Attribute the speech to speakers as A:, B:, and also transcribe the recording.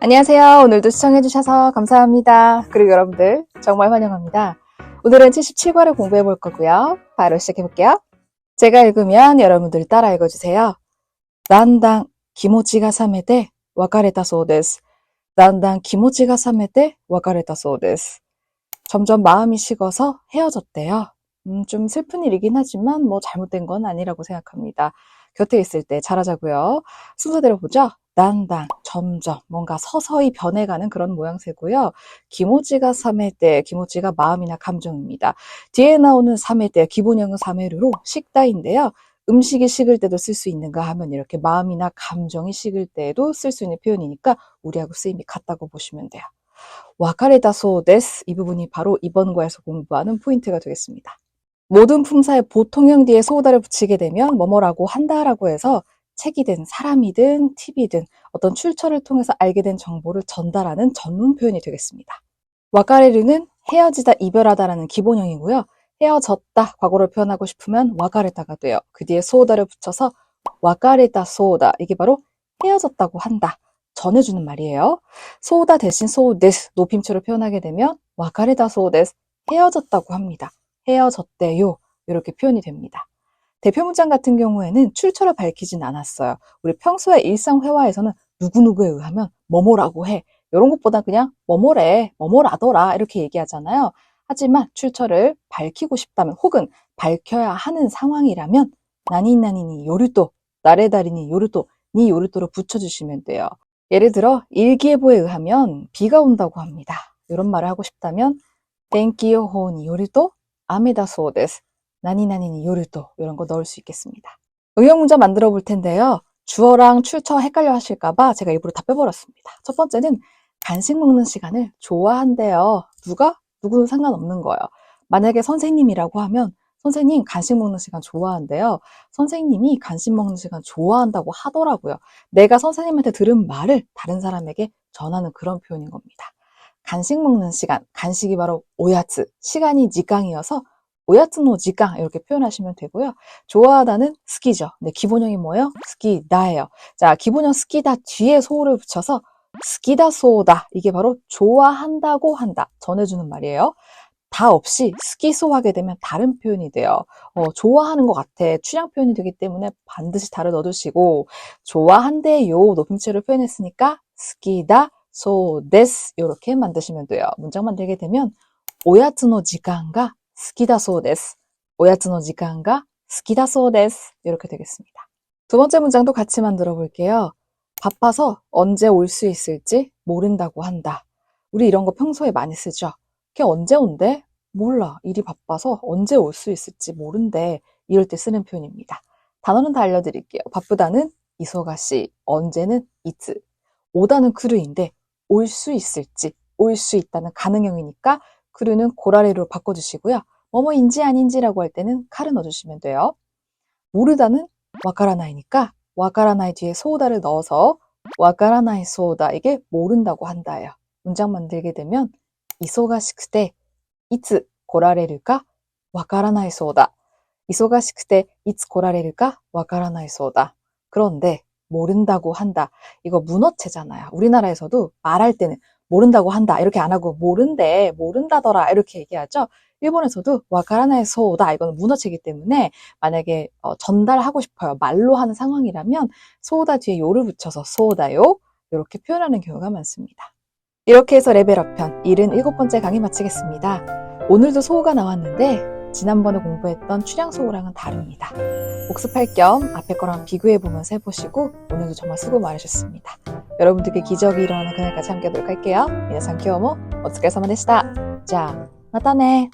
A: 안녕하세요. 오늘도 시청해주셔서 감사합니다. 그리고 여러분들 정말 환영합니다. 오늘은 77과를 공부해 볼 거고요. 바로 시작해 볼게요. 제가 읽으면 여러분들 따라 읽어주세요. 난당 기모지가 삼에대 와가레다 소데스. 난당 기모지가 삼에대 와가레다 소데스. 점점 마음이 식어서 헤어졌대요. 음, 좀 슬픈 일이긴 하지만 뭐 잘못된 건 아니라고 생각합니다. 곁에 있을 때 잘하자고요. 순서대로 보죠. 난당 점점, 뭔가 서서히 변해가는 그런 모양새고요. 기모지가 3회 때, 기모지가 마음이나 감정입니다. 뒤에 나오는 3회 때, 기본형은 3회류로 식다인데요. 음식이 식을 때도 쓸 수 있는가 하면 이렇게 마음이나 감정이 식을 때에도 쓸 수 있는 표현이니까 우리하고 쓰임이 같다고 보시면 돼요. 와카레다 소 데스 이 부분이 바로 이번 과에서 공부하는 포인트가 되겠습니다. 모든 품사에 보통형 뒤에 소다를 붙이게 되면 뭐뭐라고 한다라고 해서 책이든 사람이든 팁이든 어떤 출처를 통해서 알게 된 정보를 전달하는 전문 표현이 되겠습니다. 와카레르는 헤어지다, 이별하다라는 기본형이고요. 헤어졌다, 과거를 표현하고 싶으면 와카레다가 돼요. 그 뒤에 소다를 붙여서 와카레다 소다, 이게 바로 헤어졌다고 한다, 전해주는 말이에요. 소다 대신 소데스, 높임체로 표현하게 되면 와카레다 소데스, 헤어졌다고 합니다. 헤어졌대요. 이렇게 표현이 됩니다. 대표 문장 같은 경우에는 출처를 밝히진 않았어요. 우리 평소에 일상 회화에서는 누구누구에 의하면 뭐뭐라고 해. 이런 것보다 그냥 뭐뭐래, 뭐뭐라더라 이렇게 얘기하잖아요. 하지만 출처를 밝히고 싶다면 혹은 밝혀야 하는 상황이라면 나니나니니 요르또, 나레다리니 요르또, 니 요르또로 붙여주시면 돼요. 예를 들어 일기예보에 의하면 비가 온다고 합니다. 이런 말을 하고 싶다면 땡기요호니 요르또 아메다 소데스 나니나니니 요르또 이런 거 넣을 수 있겠습니다. 응용 문자 만들어 볼 텐데요. 주어랑 출처 헷갈려 하실까봐 제가 일부러 다 빼버렸습니다. 첫 번째는 간식 먹는 시간을 좋아한대요. 누가? 누구도 상관없는 거예요. 만약에 선생님이라고 하면 선생님 간식 먹는 시간 좋아한대요. 선생님이 간식 먹는 시간 좋아한다고 하더라고요. 내가 선생님한테 들은 말을 다른 사람에게 전하는 그런 표현인 겁니다. 간식 먹는 시간, 간식이 바로 오야츠, 시간이 지강이어서 오야츠노 지강 이렇게 표현하시면 되고요. 좋아하다는 스키죠. 네, 기본형이 뭐예요? 스키다예요. 자, 기본형 스키다 뒤에 소를 붙여서 스키다 소다 이게 바로 좋아한다고 한다 전해주는 말이에요. 다 없이 스키소 하게 되면 다른 표현이 돼요. 어, 좋아하는 것 같아. 추량 표현이 되기 때문에 반드시 다를 넣어두시고 좋아한대요 높임체로 표현했으니까 스키다 소 데스 이렇게 만드시면 돼요. 문장 만들게 되면 오야츠노 지간가 소데스 이렇게 되겠습니다. 두 번째 문장도 같이 만들어 볼게요. 바빠서 언제 올 수 있을지 모른다고 한다. 우리 이런 거 평소에 많이 쓰죠. 걔 언제 온대? 몰라. 일이 바빠서 언제 올 수 있을지 모른대. 이럴 때 쓰는 표현입니다. 단어는 다 알려드릴게요. 바쁘다는 이소가시, 언제는 이츠, 오다는 크루인데 올 수 있을지, 올 수 있다는 가능형이니까 크루는 고라레로 바꿔주시고요. 뭐뭐인지 아닌지라고 할 때는 카를 넣어주시면 돼요. 모르다는 와카라나이니까 와카라나이 뒤에 소다를 넣어서 와카라나이 소다 이게 모른다고 한다예요. 문장 만들게 되면 이소가시크때 이츠 고라레를까 와카라나이 소다 이소가시크때 이츠 고라레를까 와카라나이 소다 그런데 모른다고 한다. 이거 문어체잖아요. 우리나라에서도 말할 때는 모른다고 한다. 이렇게 안 하고 모른대, 모른다더라. 이렇게 얘기하죠. 일본에서도 와카라나의 소다. 이거는 문어체이기 때문에 만약에 어, 전달하고 싶어요. 말로 하는 상황이라면 소다 뒤에 요를 붙여서 소다요. 이렇게 표현하는 경우가 많습니다. 이렇게 해서 레벨업 편 77번째 강의 마치겠습니다. 오늘도 소호가 나왔는데 지난번에 공부했던 출양 소호랑은 다릅니다. 복습할 겸 앞에 거랑 비교해 보면서 해보시고 오늘도 정말 수고 많으셨습니다. 여러분들께 기적이 일어나는 그날까지 함께 하도록 할게요. 미나상 키워모 어츠카레사마でした. 자, またね.